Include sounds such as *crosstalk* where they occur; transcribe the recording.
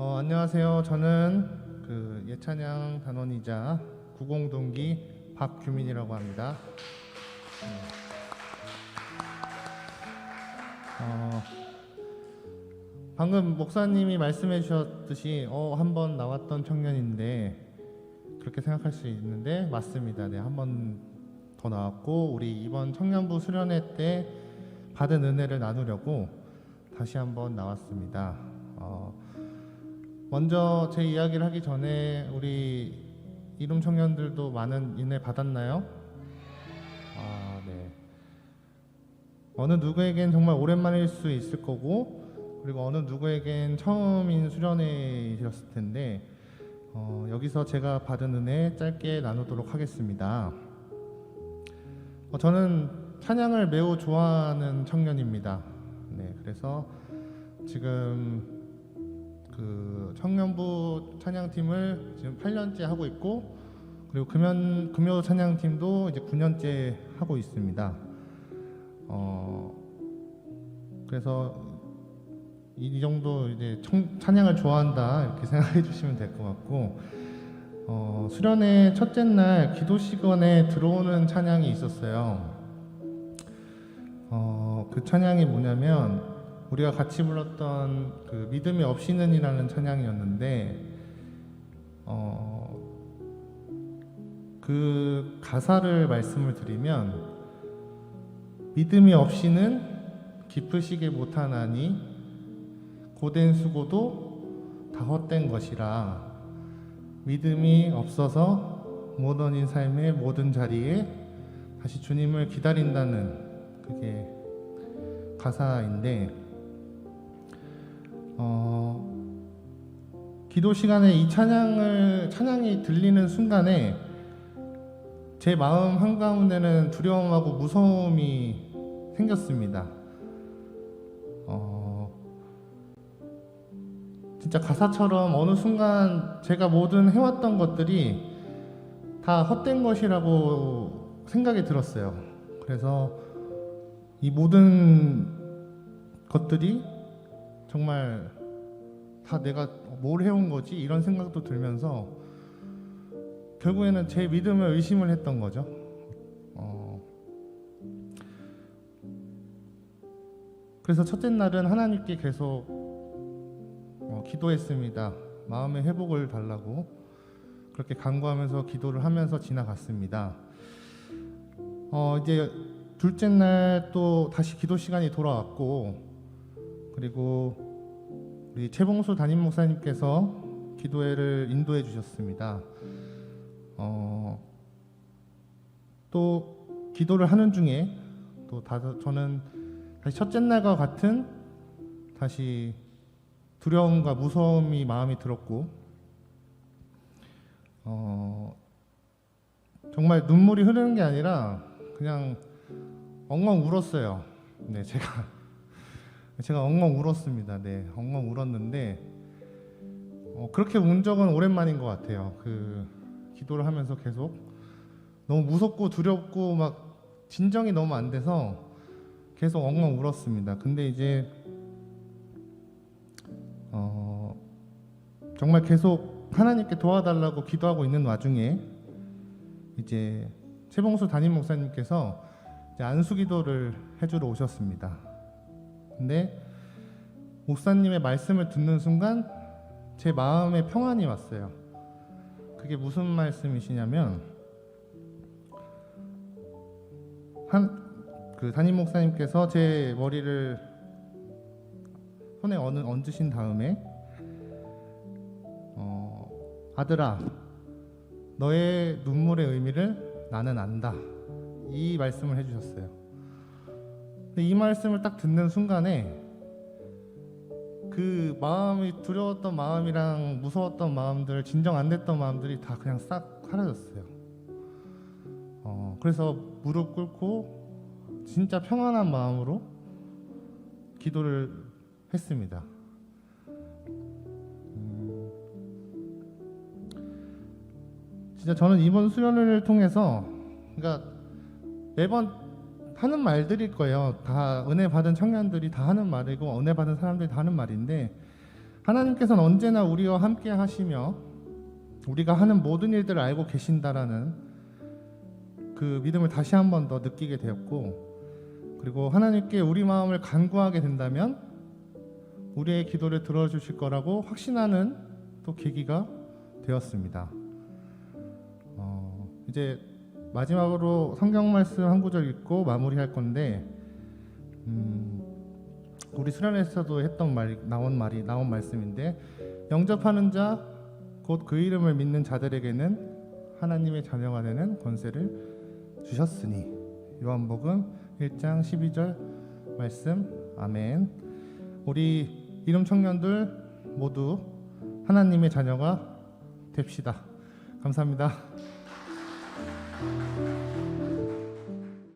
어, 안녕하세요. 저는 그 예찬양 단원이자 구공 동기 박규민이라고 합니다. 네. 어, 방금 목사님이 말씀해 주셨듯이 어, 한번 나왔던 청년인데 그렇게 생각할 수 있는데 맞습니다. 네, 한번 더 나왔고 우리 이번 청년부 수련회 때 받은 은혜를 나누려고 다시 한번 나왔습니다. 어, 먼저 제 이야기를 하기 전에 우리 이름 청년들도 많은 은혜 받았나요? 아, 네. 어느 누구에겐 정말 오랜만일 수 있을 거고 그리고 어느 누구에겐 처음인 수련회이셨을 텐데 어, 여기서 제가 받은 은혜 짧게 나누도록 하겠습니다. 어, 저는 찬양을 매우 좋아하는 청년입니다. 네, 그래서 지금 그 청년부 찬양팀을 지금 8년째 하고 있고 그리고 금연 금요 찬양팀도 이제 9년째 하고 있습니다. 어 그래서 이, 이 정도 이제 청, 찬양을 좋아한다 이렇게 *laughs* 생각해 주시면 될 것 같고 어 수련회 첫째 날 기도 시간에 들어오는 찬양이 있었어요. 어 그 찬양이 뭐냐면 우리가 같이 불렀던 그 믿음이 없이는이라는 찬양이었는데 어, 그 가사를 말씀을 드리면 믿음이 없이는 기쁘시게 못하나니 고된 수고도 다 헛된 것이라. 믿음이 없어서 모던인 삶의 모든 자리에 다시 주님을 기다린다는 그게 가사인데 어, 기도 시간에 이 찬양을 찬양이 들리는 순간에 제 마음 한가운데는 두려움하고 무서움이 생겼습니다. 어, 진짜 가사처럼 어느 순간 제가 모든 해왔던 것들이 다 헛된 것이라고 생각이 들었어요. 그래서 이 모든 것들이 정말 다 내가 뭘 해온 거지 이런 생각도 들면서 결국에는 제 믿음을 의심을 했던 거죠. 어, 그래서 첫째 날은 하나님께 계속 어, 기도했습니다. 마음의 회복을 달라고 그렇게 간구하면서 기도를 하면서 지나갔습니다. 어, 이제 둘째 날 또 다시 기도 시간이 돌아왔고 그리고 우리 최봉수 담임 목사님께서 기도회를 인도해 주셨습니다. 어, 또 기도를 하는 중에 또 다섯 저는 다시 첫째 날과 같은 다시 두려움과 무서움이 마음이 들었고 어, 정말 눈물이 흐르는 게 아니라 그냥 엉엉 울었어요. 네, 제가 제가 엉엉 울었습니다. 네, 엉엉 울었는데 어, 그렇게 운 적은 오랜만인 것 같아요. 그 기도를 하면서 계속 너무 무섭고 두렵고 막 진정이 너무 안 돼서 계속 엉엉 울었습니다. 근데 이제 어, 정말 계속 하나님께 도와달라고 기도하고 있는 와중에 이제 최봉수 담임 목사님께서 이제 안수 기도를 해주러 오셨습니다. 근데 목사님의 말씀을 듣는 순간 제 마음에 평안이 왔어요. 그게 무슨 말씀이시냐면 한 그 담임 목사님께서 제 머리를 손에 얹, 얹으신 다음에 어, 아들아 너의 눈물의 의미를 나는 안다 이 말씀을 해주셨어요. 이 말씀을 딱 듣는 순간에 그 마음이 두려웠던 마음이랑 무서웠던 마음들, 진정 안 됐던 마음들이 다 그냥 싹 사라졌어요. 어, 그래서 무릎 꿇고 진짜 평안한 마음으로 기도를 했습니다. 음, 진짜 저는 이번 수련회를 통해서, 그러니까 매번 하는 말들일 거예요. 다 은혜 받은 청년들이 다 하는 말이고 은혜 받은 사람들이 다 하는 말인데 하나님께서는 언제나 우리와 함께 하시며 우리가 하는 모든 일들을 알고 계신다라는 그 믿음을 다시 한 번 더 느끼게 되었고 그리고 하나님께 우리 마음을 간구하게 된다면 우리의 기도를 들어주실 거라고 확신하는 또 계기가 되었습니다. 어, 이제 마지막으로 성경 말씀 한 구절 읽고 마무리할 건데 음, 우리 수련회에서도 했던 말 나온 말이 나온 말씀인데 영접하는 자 곧 그 이름을 믿는 자들에게는 하나님의 자녀가 되는 권세를 주셨으니 요한복음 1장 12절 말씀 아멘. 우리 이름 청년들 모두 하나님의 자녀가 됩시다. 감사합니다.